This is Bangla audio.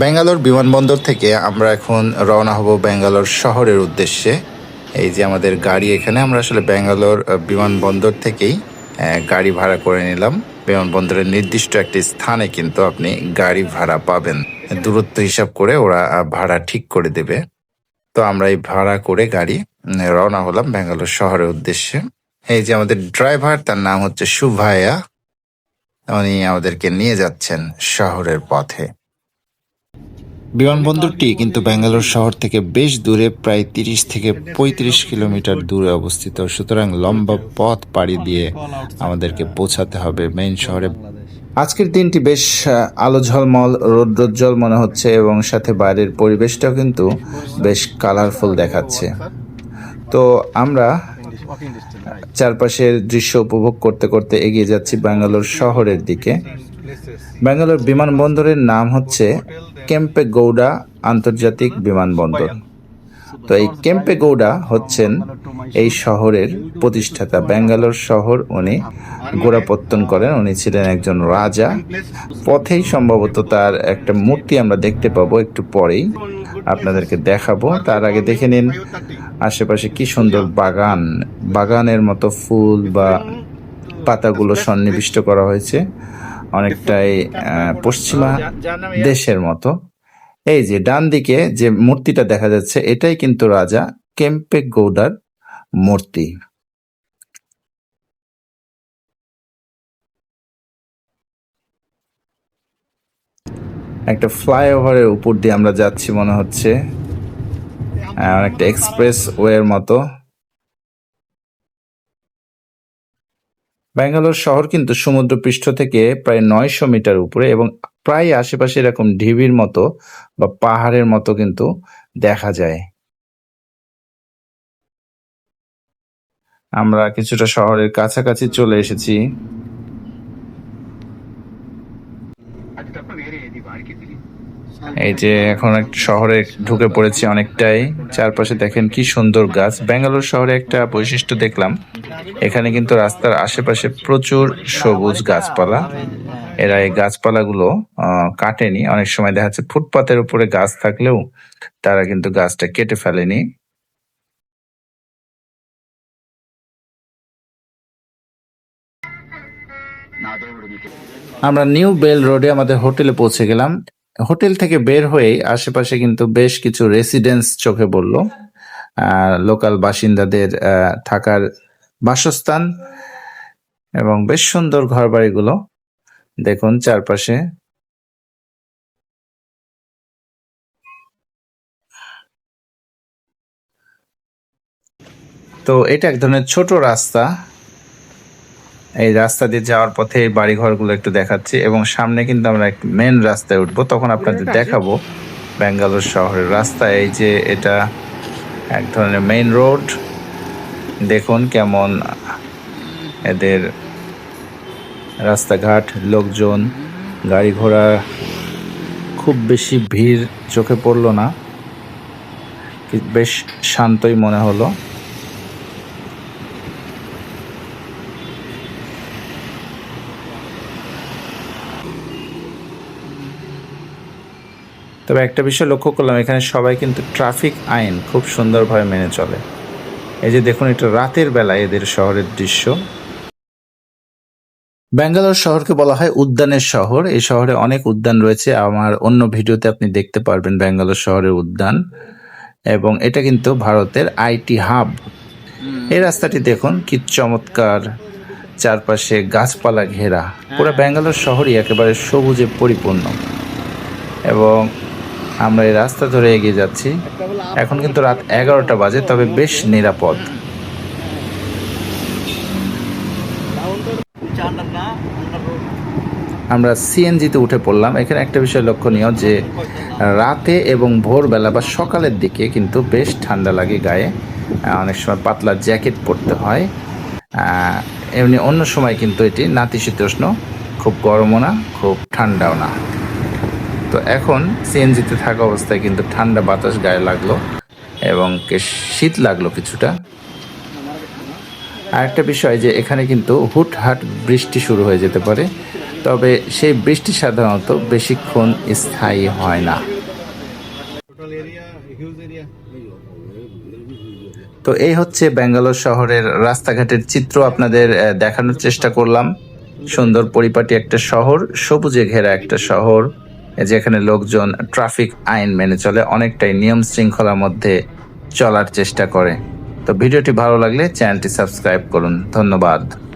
ব্যাঙ্গালোর বিমানবন্দর থেকে আমরা এখন রওনা হব ব্যাঙ্গালোর শহরের উদ্দেশ্যে। এই যে আমাদের গাড়ি এখানে, আমরা আসলে ব্যাঙ্গালোর বিমানবন্দর থেকেই গাড়ি ভাড়া করে নিলাম। বিমানবন্দরের নির্দিষ্ট একটি স্থানে কিন্তু আপনি গাড়ি ভাড়া পাবেন। দূরত্ব হিসাব করে ওরা ভাড়া ঠিক করে দেবে। তো আমরা এই ভাড়া করে গাড়ি রওনা হলাম ব্যাঙ্গালোর শহরের উদ্দেশ্যে। এই যে আমাদের ড্রাইভার, তার নাম হচ্ছে সুভায়া উনি আমাদেরকে নিয়ে যাচ্ছেন শহরের পথে। বিমানবন্দরটি কিন্তু ব্যাঙ্গালোর শহর থেকে বেশ দূরে, প্রায় তিরিশ থেকে পঁয়ত্রিশ কিলোমিটার দূরে অবস্থিত। সুতরাং লম্বা পথ পাড়ি দিয়ে আমাদেরকে পৌঁছাতে হবে মেইন শহরে। আজকের দিনটি বেশ আলো ঝলমল, রৌদ্রোজ্জ্বল মনে হচ্ছে এবং সাথে বাইরের পরিবেশটাও কিন্তু বেশ কালারফুল দেখাচ্ছে। তো আমরা চারপাশের দৃশ্য উপভোগ করতে করতে এগিয়ে যাচ্ছি ব্যাঙ্গালোর শহরের দিকে। ব্যাঙ্গালোর বিমানবন্দরের নাম হচ্ছে কেম্পেগৌড়া আন্তর্জাতিক বিমানবন্দর। তো এই কেম্পেগৌড়া হচ্ছেন এই শহরের প্রতিষ্ঠাতা। ব্যাঙ্গালোর শহর উনি গোড়াপত্তন করেন। উনি ছিলেন একজন রাজা। পথেই সম্ভবত তার একটা মূর্তি আমরা দেখতে পাবো একটু পরেই। আপনাদেরকে দেখাবো। তার আগে দেখে নিন, আশেপাশে কি সুন্দর বাগান। বাগানের মতো ফুল বা পাতাগুলো সন্নিবিষ্ট করা হয়েছে। অনেকটাই পশ্চিমা দেশের মতো। এই যে ডান দিকে যে মূর্তিটা দেখা যাচ্ছে এটাই কিন্তু রাজা কেম্পে গৌডার মূর্তি। একটা ফ্লাইওভারের উপর দিয়ে আমরা যাচ্ছি মনে হচ্ছে। অনেকটা এক্সপ্রেস ওয়ের মতো। ব্যাঙ্গালোর শহর কিন্তু সমুদ্রপৃষ্ঠ থেকে প্রায় নয়শো মিটার উপরে এবং প্রায় আশেপাশে এরকম ঢিবির মতো বা পাহাড়ের মতো কিন্তু দেখা যায়। আমরা কিছুটা শহরের কাছাকাছি চলে এসেছি। এই যে এখন এক শহরে ঢুকে পড়েছি অনেকটাই। চারপাশে দেখেন কি সুন্দর গাছ। ব্যাঙ্গালোর শহরে একটা বৈশিষ্ট্য দেখলাম। এখানে কিন্তু রাস্তার আশেপাশে প্রচুর সবুজ গাছপালা। এরা এই গাছপালাগুলো কাটেনি। অনেক সময় দেখা যাচ্ছে ফুটপাতের উপরে গাছ থাকলেও তারা কিন্তু গাছটা কেটে ফেলেনি। আমরা নিউ বেল রোডে আমাদের হোটেলে পৌঁছে গেলাম। হোটেল থেকে বের হয়ে আশেপাশে কিন্তু বেশ কিছু রেসিডেন্স চোখে পড়ল। লোকাল বাসিন্দাদের থাকার বাসস্থান এবং বেশ সুন্দর ঘরবাড়িগুলো। দেখুন চারপাশে। তো এটা এক ধরনের ছোট রাস্তা। এই রাস্তা দিয়ে যাওয়ার পথে এই বাড়ি ঘরগুলো একটু দেখাচ্ছি এবং সামনে কিন্তু আমরা একটু মেন রাস্তায় উঠবো। তখন আপনাদের দেখাবো ব্যাঙ্গালোর শহরের রাস্তা। এই যে এটা এক ধরনের মেইন রোড দেখুন কেমন এদের রাস্তাঘাট লোকজন গাড়ি ঘোড়া। খুব বেশি ভিড় চোখে পড়ল না। বেশ শান্তই মনে হলো। তবে একটা বিষয় লক্ষ্য করলাম এখানে সবাই কিন্তু ট্রাফিক আইন খুব সুন্দরভাবে মেনে চলে। এই যে দেখুন এটা রাতের বেলায় এদের শহরের দৃশ্য। ব্যাঙ্গালোর শহরকে বলা হয় উদ্যানের শহর। এই শহরে অনেক উদ্যান রয়েছে। আমার অন্য ভিডিওতে আপনি দেখতে পারবেন ব্যাঙ্গালোর শহরের উদ্যান এবং এটা কিন্তু ভারতের আইটি হাব। এই রাস্তাটি দেখুন কি চমৎকার চারপাশে গাছপালা ঘেরা। পুরো ব্যাঙ্গালোর শহরই একেবারে সবুজে পরিপূর্ণ। এবং আমরা এই রাস্তা ধরে এগিয়ে যাচ্ছি। এখন কিন্তু রাত এগারোটা বাজে, তবে বেশ নিরাপদ। আমরা সিএনজিতে উঠে পড়লাম। এখানে একটা বিষয় লক্ষণীয় যে, রাতে এবং ভোরবেলা বা সকালের দিকে কিন্তু বেশ ঠান্ডা লাগে গায়ে। অনেক সময় পাতলা জ্যাকেট পরতে হয়। এমনি অন্য সময় কিন্তু এটি নাতিশীতোষ্ণ, খুব গরমও না, খুব ঠান্ডাও না। তো এখন সিএনজিতে থাকা অবস্থায় কিন্তু ঠান্ডা বাতাস গায়ে লাগল এবং শীত লাগল কিছুটা। আরেকটা বিষয় যে এখানে কিন্তু হুটহাট বৃষ্টি শুরু হয়ে যেতে পারে, তবে সেই বৃষ্টি সাধারণত বেশিক্ষণ স্থায়ী হয় না. তো এই হচ্ছে ব্যাঙ্গালোর শহরের রাস্তাঘাটের চিত্র আপনাদের দেখানোর চেষ্টা করলাম। সুন্দর পরিপাটি একটা শহর, সবুজে ঘেরা একটা শহর। যেখানে লোকজন ট্রাফিক আইন মেনে চলে, অনেকটাই নিয়ম শৃঙ্খলার মধ্যে চলার চেষ্টা করে। তো ভিডিওটি ভালো লাগলে চ্যানেলটি সাবস্ক্রাইব করুন। ধন্যবাদ।